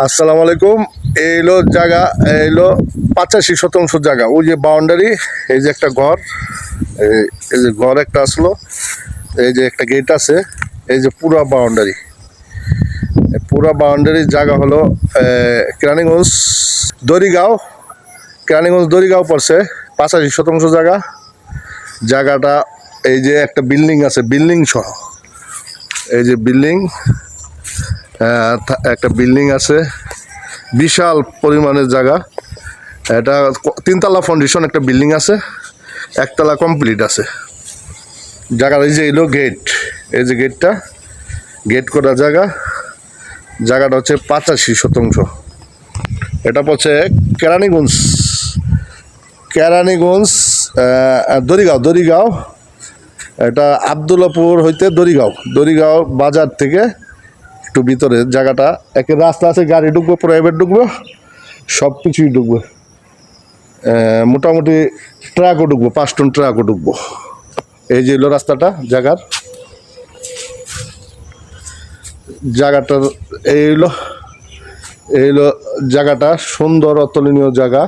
আসসালামু আলাইকুম। এই হলো জায়গা, এই হলো পঁচাশি শতাংশ জায়গা। ওই যে বাউন্ডারি এই যে একটা ঘর, এই- যে ঘর একটা আসলো, এই যে একটা গেট আছে, এই যে পুরা বাউন্ডারি পুরা বাউন্ডারির জায়গা হলো কেরানীগঞ্জ দড়িগাঁও কেরানীগঞ্জ দড়িগাঁও পড়ছে, পঁচাশি শতাংশ জায়গা। জায়গাটা এই যে একটা বিল্ডিং আছে বিল্ডিং সহ। এই যে বিল্ডিং একটা বিল্ডিং আছে। বিশাল পরিমাণের জায়গা। এটা তিনতলা ফাউন্ডেশন একটা বিল্ডিং আছে। একতলা কমপ্লিট আছে। জায়গার এই যে এলো গেট এই যে গেটটা গেট করা জায়গা। জায়গাটা হচ্ছে পঁচাশি শতাংশ। এটা হচ্ছে কেরানীগঞ্জ। কেরানীগঞ্জ আহ, দড়িগাঁও দড়িগাঁও এটা আবদুল্লাপুর হইতে দড়িগাঁও দড়িগাঁও বাজার থেকে একটু ভিতরে জায়গাটা, একে রাস্তা আছে, গাড়ি ঢুকবো প্রাইভেট ঢুকবো, সব কিছুই ঢুকবো। মোটামুটি ট্রাকও ঢুকবো, পাঁচ টন ট্রাকও ঢুকবো। এই যে হলো রাস্তাটা, জায়গার। জায়গাটার, এই হলো এই হলো জায়গাটা, সুন্দর অতুলনীয় জায়গা।